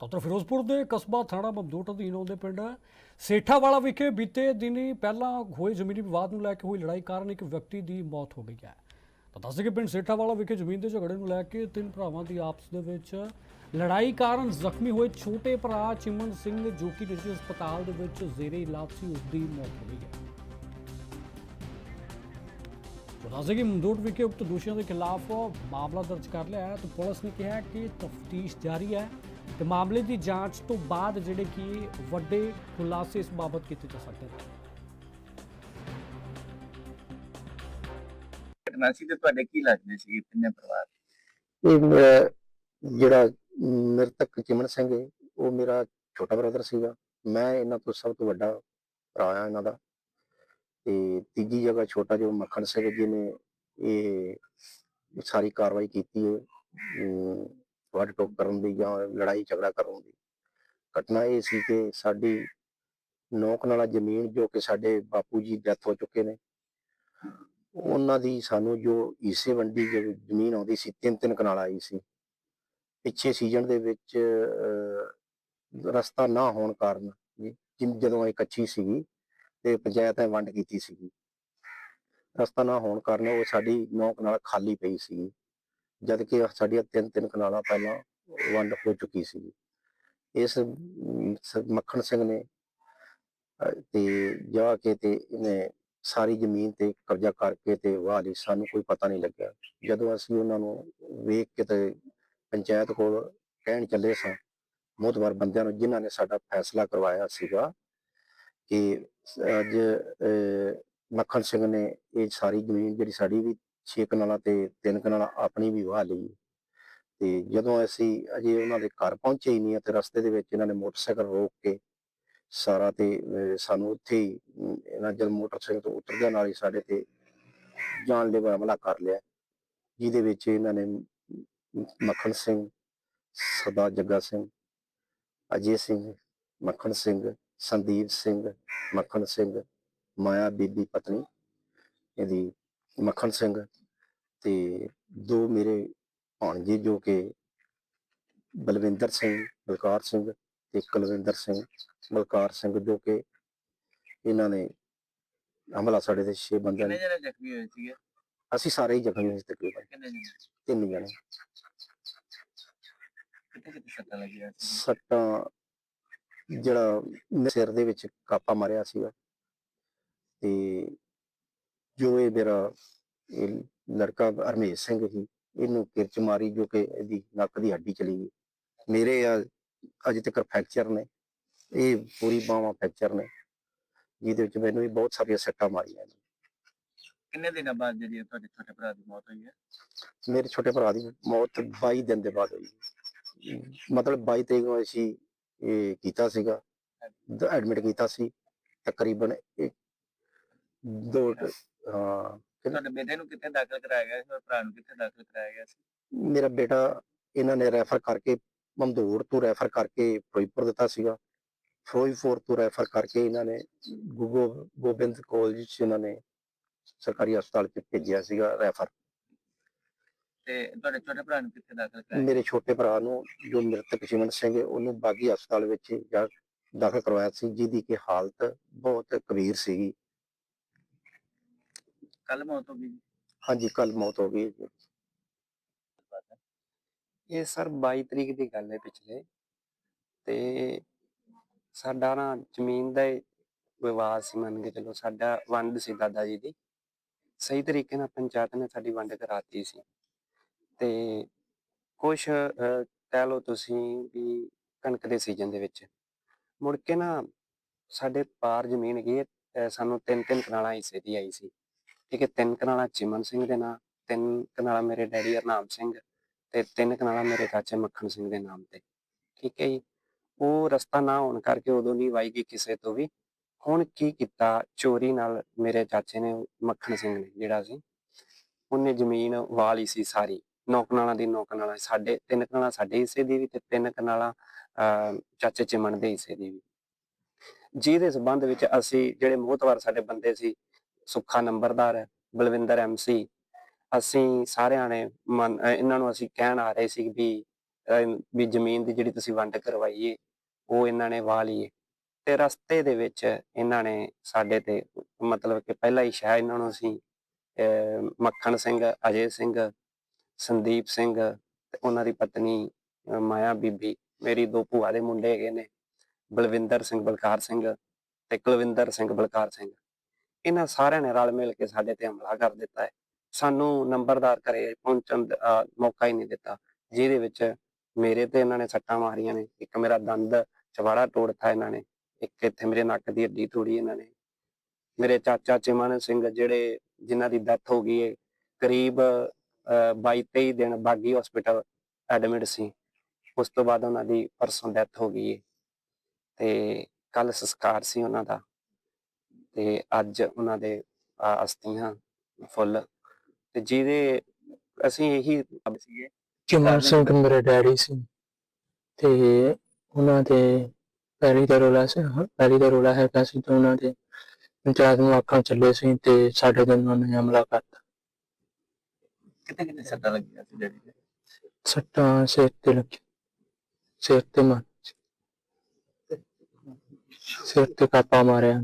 ਤਾਂ ਫਿਰੋਜ਼ਪੁਰ ਦੇ ਕਸਬਾ ਥਾਣਾ ਮਮਦੂਟ ਅਧੀਨ ਆਉਂਦੇ ਪਿੰਡ ਸੇਠਾਵਾਲਾ ਵਿਖੇ ਬੀਤੇ ਦਿਨੀ ਪਹਿਲਾਂ ਹੋਏ ਜ਼ਮੀਨੀ ਵਿਵਾਦ ਨੂੰ ਲੈ ਕੇ ਹੋਈ ਲੜਾਈ ਕਾਰਨ ਇੱਕ ਵਿਅਕਤੀ ਦੀ ਮੌਤ ਹੋ ਗਈ ਹੈ। ਤਾਂ ਦੱਸਦੇ ਕਿ ਪਿੰਡ ਸੇਠਾਵਾਲਾ ਵਿਖੇ ਜ਼ਮੀਨ ਦੇ ਝਗੜੇ ਨੂੰ ਲੈ ਕੇ ਤਿੰਨ ਭਰਾਵਾਂ ਦੀ ਆਪਸ ਦੇ ਵਿੱਚ ਲੜਾਈ ਕਾਰਨ ਜ਼ਖਮੀ ਹੋਏ ਛੋਟੇ ਭਰਾ ਚਿਮਨ ਸਿੰਘ ਜੋ ਕਿ ਨਿੱਜੀ ਹਸਪਤਾਲ ਦੇ ਵਿੱਚ ਜ਼ੇਰੇ ਇਲਾਜ ਸੀ, ਉਸ ਦੀ ਮੌਤ ਹੋ ਗਈ ਹੈ। ਦੱਸਦੇ ਕਿ ਮਮਦੋਟ ਵਿਖੇ ਉਕਤ ਦੋਸ਼ੀਆਂ ਦੇ ਖਿਲਾਫ ਮਾਮਲਾ ਦਰਜ ਕਰ ਲਿਆ ਹੈ ਤੇ ਪੁਲਿਸ ਨੇ ਕਿਹਾ ਕਿ ਤਫਤੀਸ਼ ਜਾਰੀ ਹੈ। ਤੇ ਮਾਮਲੇ ਦੀ ਜਾਂਚ ਤੋਂ ਬਾਅਦ ਜਿਹੜੇ ਕਿ ਵੱਡੇ ਖੁਲਾਸੇ ਇਸ ਬਾਬਤ ਕੀਤੇ ਜਾ ਸਕਦੇ ਨੇ। ਘਟਨਾ ਸੀ ਤੇ ਤੁਹਾਡੇ ਕੀ ਲੱਗਦੇ ਸੀਗੇ ਤਿੰਨੇ ਪਰਿਵਾਰ? ਇਹ ਮੇਰਾ ਜਿਹੜਾ ਮ੍ਰਿਤਕ ਚਿਮਨ ਸਿੰਘ ਹੈ ਉਹ ਮੇਰਾ ਛੋਟਾ ਬ੍ਰਦਰ ਸੀਗਾ। ਮੈਂ ਇਹਨਾਂ ਤੋਂ ਸਭ ਤੋਂ ਵੱਡਾ ਭਰਾ ਆ ਇਹਨਾਂ ਦਾ। ਤੇ ਤੀਜੀ ਜਗ੍ਹਾ ਛੋਟਾ ਜੋ ਮੱਖਣ ਸਿੰਘ ਜਿਹਨੇ ਇਹ ਸਾਰੀ ਕਾਰਵਾਈ ਕੀਤੀ ਹੈ। ਵੱਢ ਟੋਕ ਕਰਨ ਦੀ ਜਾਂ ਲੜਾਈ ਝਗੜਾ ਕਰਨ ਦੀ। ਘਟਨਾ ਇਹ ਸੀ ਕਿ ਸਾਡੀ ਨੌਕ ਨਾਲਾ ਜ਼ਮੀਨ ਜੋ ਕਿ ਸਾਡੇ ਬਾਪੂ ਜੀ ਡੈਥ ਹੋ ਚੁੱਕੇ ਨੇ ਉਹਨਾਂ ਦੀ ਸਾਨੂੰ ਜੋ ਈਸੇ ਵੰਡੀ ਜੋ ਜ਼ਮੀਨ ਆਉਂਦੀ ਸੀ ਤਿੰਨ ਤਿੰਨ ਕਨਾਲ ਆਈ ਸੀ। ਪਿੱਛੇ ਸੀਜ਼ਨ ਦੇ ਵਿੱਚ ਰਸਤਾ ਨਾ ਹੋਣ ਕਾਰਨ ਜੀ, ਜਦੋਂ ਇਹ ਕੱਚੀ ਸੀਗੀ ਤੇ ਪੰਚਾਇਤ ਨੇ ਵੰਡ ਕੀਤੀ ਸੀਗੀ। ਰਸਤਾ ਨਾ ਹੋਣ ਕਾਰਨ ਉਹ ਸਾਡੀ ਨੌ ਨਾਲ ਖਾਲੀ ਪਈ ਸੀ ਜਦ ਕਿ ਸਾਡੀਆਂ ਤਿੰਨ ਤਿੰਨ ਕਨਾਲਾਂ ਪਹਿਲਾਂ ਵੰਡ ਹੋ ਚੁੱਕੀ ਸੀ ਇਸ ਮੱਖਣ ਸਿੰਘ ਨੇ ਤੇ ਜਾ ਕੇ ਤੇ ਇਹਨੇ ਸਾਰੀ ਜ਼ਮੀਨ ਤੇ ਕਬਜ਼ਾ ਕਰਕੇ ਤੇ ਵਾਹ ਲਈ ਸਾਨੂੰ ਕੋਈ ਪਤਾ ਨਹੀਂ ਲੱਗਿਆ। ਜਦੋਂ ਅਸੀਂ ਉਹਨਾਂ ਨੂੰ ਵੇਖ ਕੇ ਤੇ ਪੰਚਾਇਤ ਕੋਲ ਕਹਿਣ ਚੱਲੇ ਸਾਂ ਮੋਤਬਰ ਬੰਦਿਆਂ ਨੂੰ ਜਿਨ੍ਹਾਂ ਨੇ ਸਾਡਾ ਫੈਸਲਾ ਕਰਵਾਇਆ ਸੀਗਾ ਕਿ ਅੱਜ ਅਹ, ਮੱਖਣ ਸਿੰਘ ਨੇ ਇਹ ਸਾਰੀ ਜ਼ਮੀਨ ਜਿਹੜੀ ਸਾਡੀ ਵੀ ਛੇ ਕਨਾਲਾਂ ਤੇ ਤਿੰਨ ਕਨਾਲਾਂ ਆਪਣੀ ਵੀ ਵਾਹ ਲਈ ਤੇ ਜਦੋਂ ਅਸੀਂ ਅਜੇ ਉਹਨਾਂ ਦੇ ਘਰ ਪਹੁੰਚੇ ਹੀ ਨਹੀਂ ਤੇ ਰਸਤੇ ਦੇ ਵਿੱਚ ਇਹਨਾਂ ਨੇ ਮੋਟਰਸਾਈਕਲ ਰੋਕ ਕੇ ਸਾਰਾ ਤੇ ਸਾਨੂੰ ਉੱਥੇ ਹੀ ਅਮ, ਇਹਨਾਂ ਜਦ ਮੋਟਰਸਾਈਕਲ ਤੋਂ ਉਤਰਦਿਆਂ ਨਾਲ ਹੀ ਸਾਡੇ ਤੇ ਜਾਨਲੇਵਾ ਹਮਲਾ ਕਰ ਲਿਆ। ਜਿਹਦੇ ਵਿੱਚ ਇਹਨਾਂ ਨੇ ਮੱਖਣ ਸਿੰਘ ਸਦਾ ਜੱਗਾ ਸਿੰਘ ਅਜੇ ਸਿੰਘ ਮੱਖਣ ਸਿੰਘ ਸੰਦੀਪ ਸਿੰਘ ਮੱਖਣ ਸਿੰਘ ਮਾਇਆ ਬੀਬੀ ਪਤਨੀ ਇਹਦੀ ਮੱਖਣ ਸਿੰਘ ਤੇ ਦੋ ਮੇਰੇ ਭਾਣਜੇ ਜੋ ਕਿ ਬਲਵਿੰਦਰ ਸਿੰਘ ਬਲਕਾਰ ਸਿੰਘ ਤੇ ਕੁਲਵਿੰਦਰ ਸਿੰਘ ਬਲਕਾਰ ਸਿੰਘ ਜੋ ਕਿ ਇਹਨਾਂ ਨੇ ਹਮਲਾ ਸਾਡੇ ਤੇ ਛੇ ਬੰਦਿਆਂ ਕਿੰਨੇ ਜਣੇ ਜ਼ਖਮੀ ਹੋਏ ਸੀਗੇ? ਅਸੀਂ ਸਾਰੇ ਹੀ ਜ਼ਖਮੀ ਹੋਏ ਸੀ ਤਕਰੀਬਨ। ਕਿੰਨੇ ਜਣੇ? ਤਿੰਨ ਜਣੇ। ਕਿੱਥੇ ਕਿੱਥੇ ਸੱਟਾਂ ਲੱਗੀਆਂ ਸੀ? ਸੱਟਾਂ ਜਿਹੜਾ ਸਿਰ ਦੇ ਵਿੱਚ ਕਾਪਾ ਮਾਰਿਆ ਸੀਗਾ। ਤੇ ਜੋ ਇਹ ਮੇਰਾ ਇਹ ਲੜਕਾ ਹਰਮੇਸ਼ ਸਿੰਘ ਸੀ ਇਹਨੂੰ ਕਿਰਚ ਮਾਰੀ ਜੋ ਕਿ ਇਹਦੀ ਨੱਕ ਦੀ ਹੱਡੀ ਚਲੀ ਗਈ। ਮੇਰੇ ਅਜੇ ਤੱਕ ਫ੍ਰੈਕਚਰ ਨੇ ਇਹ ਪੂਰੀ ਬਾਹਾਂ ਫ੍ਰੈਕਚਰ ਨੇ ਜਿਹਦੇ ਵਿੱਚ ਮੈਨੂੰ ਵੀ ਬਹੁਤ ਸਾਰੀਆਂ ਸੱਟਾਂ ਮਾਰੀਆਂ ਨੇ। ਕਿੰਨੇ ਦਿਨਾਂ ਬਾਅਦ ਜਿਹੜੀ ਇਹ ਤੁਹਾਡੇ ਛੋਟੇ ਭਰਾ ਦੀ ਮੌਤ ਹੋਈ ਹੈ? ਮੇਰੇ ਛੋਟੇ ਭਰਾ ਦੀ ਮੌਤ 22 ਦਿਨ ਦੇ ਬਾਅਦ ਹੋਈ। ਮਤਲਬ 22 ਤਰੀਕ ਨੂੰ ਅਸੀਂ ਇਹ ਕੀਤਾ ਸੀਗਾ ਐਡਮਿਟ ਕੀਤਾ ਸੀ ਤਕਰੀਬਨ ਦੋ ਹਾਂ। ਤੁਹਾਡੇ ਬੇਟੇ ਨੂੰ ਕਿੱਥੇ ਦਾਖਲ ਕਰਾਇਆ ਗਿਆ ਸੀ? ਔਰ ਭਰਾ ਨੂੰ ਕਿੱਥੇ ਦਾਖਲ ਕਰਾਇਆ ਗਿਆ ਸੀ? ਮੇਰਾ ਬੇਟਾ ਇਹਨਾਂ ਨੇ ਰੈਫਰ ਕਰਕੇ ਮਮਦੂਰ ਤੋਂ ਰੈਫਰ ਕਰਕੇ ਫਿਰੋਜ਼ਪੁਰ ਦਿੱਤਾ ਸੀਗਾ। ਫਿਰੋਜ਼ਪੁਰ ਤੋਂ ਰੈਫਰ ਕਰਕੇ ਇਹਨਾਂ ਨੇ ਗੁਗੋ ਗੋਬਿੰਦ ਕਾਲਜ ਚ ਇਹਨਾਂ ਨੇ ਸਰਕਾਰੀ ਹਸਪਤਾਲ ਚ ਭੇਜਿਆ ਸੀਗਾ ਰੈਫਰ। ਤੇ ਤੁਹਾਡੇ ਛੋਟੇ ਭਰਾ ਨੂੰ ਕਿੱਥੇ ਦਾਖਲ ਕਰਾਇਆ ਮੇਰੇ ਛੋਟੇ ਭਰਾ ਨੂੰ ਜੋ ਮ੍ਰਿਤਕ ਸ਼ਿਵਨ ਸਿੰਘ ਹੈ ਉਹਨੂੰ ਬਾਗੀ ਹਸਪਤਾਲ ਵਿੱਚ ਜਾ ਦਾਖਲ ਕਰਵਾਇਆ ਸੀ ਜਿਹਦੀ ਕਿ ਹਾਲਤ ਬਹੁਤ ਗੰਭੀਰ ਸੀਗੀ। ਕੱਲ ਮੌਤ ਹੋ ਗਈ ਜੀ। ਹਾਂਜੀ ਕੱਲ ਮੌਤ ਹੋ ਗਈ ਜੀ। ਇਹ ਸਰ 22 ਤਰੀਕ ਦੀ ਗੱਲ ਹੈ ਪਿਛਲੇ ਤੇ ਸਾਡਾ ਨਾ ਜ਼ਮੀਨ ਦਾ ਹੀ ਵਿਵਾਦ ਸੀ ਮੰਨ ਕੇ ਚਲੋ ਸਾਡਾ ਵੰਡ ਸੀ ਦਾਦਾ ਜੀ ਦੀ ਸਹੀ ਤਰੀਕੇ ਨਾਲ ਪੰਚਾਇਤ ਨੇ ਸਾਡੀ ਵੰਡ ਕਰਾਤੀ ਸੀ ਤੇ ਕੁਝ ਕਹਿ ਲਓ ਤੁਸੀਂ ਵੀ ਕਣਕ ਦੇ ਸੀਜ਼ਨ ਦੇ ਵਿੱਚ ਮੁੜ ਕੇ ਨਾ ਸਾਡੇ ਪਾਰ ਜ਼ਮੀਨ ਗਈ ਸਾਨੂੰ ਤਿੰਨ ਤਿੰਨ ਕਨਾਲਾਂ ਹਿੱਸੇ ਦੀ ਆਈ ਸੀ ਠੀਕ ਹੈ ਤਿੰਨ ਕਨਾਲਾ ਚਿਮਨ ਸਿੰਘ ਦੇ ਨਾਂ ਤਿੰਨ ਕਨਾਲਾਂ ਮੇਰੇ ਡੈਡੀ ਹਰਨਾਮ ਸਿੰਘ ਤੇ ਤਿੰਨ ਕਨਾਲਾਂ ਮੇਰੇ ਚਾਚੇ ਮੱਖਣ ਸਿੰਘ ਦੇ ਨਾਮ ਤੇ। ਠੀਕ ਹੈ ਜੀ ਉਹ ਰਸਤਾ ਨਾ ਹੋਣ ਕਰਕੇ ਉਦੋਂ ਨਹੀਂ ਵਾਈ ਗਈ ਕਿਸੇ ਤੋਂ ਵੀ। ਹੁਣ ਕੀ ਕੀਤਾ ਚੋਰੀ ਨਾਲ ਮੇਰੇ ਚਾਚੇ ਨੇ ਮੱਖਣ ਸਿੰਘ ਨੇ ਜਿਹੜਾ ਸੀ ਉਹਨੇ ਜ਼ਮੀਨ ਵਾਲੀ ਸੀ ਸਾਰੀ। ਨੌ ਕਨਾਲਾਂ ਦੀ ਨੌ ਕਨਾਲਾਂ ਸਾਡੇ ਤਿੰਨ ਕਨਾਲਾ ਸਾਡੇ ਹਿੱਸੇ ਦੀ ਵੀ ਤੇ ਤਿੰਨ ਕਨਾਲਾ ਅਹ, ਚਾਚੇ ਚਿਮਨ ਦੇ ਹਿੱਸੇ ਦੀ ਵੀ। ਜਿਹਦੇ ਸਬੰਧ ਵਿੱਚ ਅਸੀਂ ਜਿਹੜੇ ਮੋਹਤਵਾਰ ਸਾਡੇ ਬੰਦੇ ਸੀ ਸੁੱਖਾ ਨੰਬਰਦਾਰ ਬਲਵਿੰਦਰ ਐਮਸੀ ਅਸੀਂ ਸਾਰਿਆਂ ਨੇ ਮੰਨ- ਇਹਨਾਂ ਨੂੰ ਅਸੀਂ ਕਹਿਣ ਆ ਰਹੇ ਸੀ ਵੀ ਵੀ ਜ਼ਮੀਨ ਦੀ ਜਿਹੜੀ ਤੁਸੀਂ ਵੰਡ ਕਰਵਾਈਏ, ਉਹ ਇਹਨਾਂ ਨੇ ਵਾਹ ਲਈਏ। ਤੇ ਰਸਤੇ ਦੇ ਵਿੱਚ ਇਹਨਾਂ ਨੇ ਸਾਡੇ ਤੇ, ਮਤਲਬ ਕਿ ਪਹਿਲਾ ਹੀ ਸ਼ਾਇਦ ਇਹਨਾਂ ਨੂੰ ਅਸੀਂ ਮੱਖਣ ਸਿੰਘ, ਅਜੇ ਸਿੰਘ, ਸੰਦੀਪ ਸਿੰਘ ਤੇ ਉਹਨਾਂ ਦੀ ਪਤਨੀ ਮਾਇਆ ਬੀਬੀ, ਮੇਰੀ ਦੋ ਭੂਆ ਦੇ ਮੁੰਡੇ ਹੈਗੇ ਨੇ, ਬਲਵਿੰਦਰ ਸਿੰਘ ਬਲਕਾਰ ਸਿੰਘ ਤੇ ਕੁਲਵਿੰਦਰ ਸਿੰਘ ਬਲਕਾਰ ਸਿੰਘ। ਇਹਨਾਂ ਸਾਰਿਆਂ ਨੇ ਰਲ ਮਿਲ ਕੇ ਸਾਡੇ ਤੇ ਹਮਲਾ ਕਰ ਦਿੱਤਾ ਹੈ। ਸਾਨੂੰ ਨੰਬਰਦਾਰ ਘਰੇ ਪਹੁੰਚਣ ਦਾ ਮੌਕਾ ਹੀ ਨਹੀਂ ਦਿੱਤਾ। ਜਿਹਦੇ ਵਿੱਚ ਮੇਰੇ ਤੇ ਇਹਨਾਂ ਨੇ ਸੱਟਾਂ ਮਾਰੀਆਂ ਨੇ। ਇੱਕ ਮੇਰਾ ਦੰਦ ਚਵਾੜਾ ਤੋੜਤਾ ਇਹਨਾਂ ਨੇ। ਇੱਕ ਇੱਥੇ ਮੇਰੇ ਨੱਕ ਦੀ ਹੱਡੀ ਤੋੜੀ ਇਹਨਾਂ ਨੇ। ਮੇਰੇ ਚਾਚਾ ਚਿਮਨ ਸਿੰਘ ਜਿਹੜੇ, ਜਿਨ੍ਹਾਂ ਦੀ ਡੈਥ ਹੋ ਗਈ ਹੈ, ਕਰੀਬ 22 23 ਦਿਨ ਬਾਗੀ ਹਸਪੀਟਲ ਐਡਮਿਟ ਸੀ। ਉਸ ਤੋਂ ਬਾਅਦ ਉਹਨਾਂ ਦੀ ਪਰਸੋਂ ਡੈਥ ਹੋ ਗਈ ਹੈ। ਤੇ ਕੱਲ ਸੰਸਕਾਰ ਸੀ ਉਹਨਾਂ ਦਾ। ਤੇ ਅੱਜ ਉਹਨਾਂ ਦੇ ਅਹ, ਅਸਥੀਆਂ ਫੁੱਲ ਤੇ ਜਿਹਦੇ ਅਸੀਂ ਇਹੀ ਸੀਗੇ। ਚਮਨ ਸਿੰਘ ਮੇਰੇ ਡੈਡੀ ਸੀ ਤੇ ਉਹਨਾਂ ਦੇ ਪਹਿਲੀ ਦਾ ਰੋਲਾ ਸੀ ਪਹਿਲੀ ਦਾ ਰੋਲਾ ਹੈਗਾ ਸੀ ਤੇ ਉਹਨਾਂ ਦੇ ਪੰਚਾਇਤ ਨੂੰ ਆਖਾਂ ਚੱਲੇ ਸੀ ਤੇ ਸਾਡੇ ਦਿਨ ਉਹਨਾਂ ਨੇ ਹਮਲਾ ਕਰਤਾ। ਕਿਤੇ ਕਿਤੇ ਸੱਟਾਂ ਲੱਗੀਆਂ ਸੀ ਡੈਡੀ ਦੇ? ਸੱਟਾਂ ਸਿਰ ਤੇ ਲੱਗੀ ਸਿਰ ਤੇ ਮਾਰ ਸਿਰ ਤੇ ਕਾਪਾ ਮਾਰਿਆ।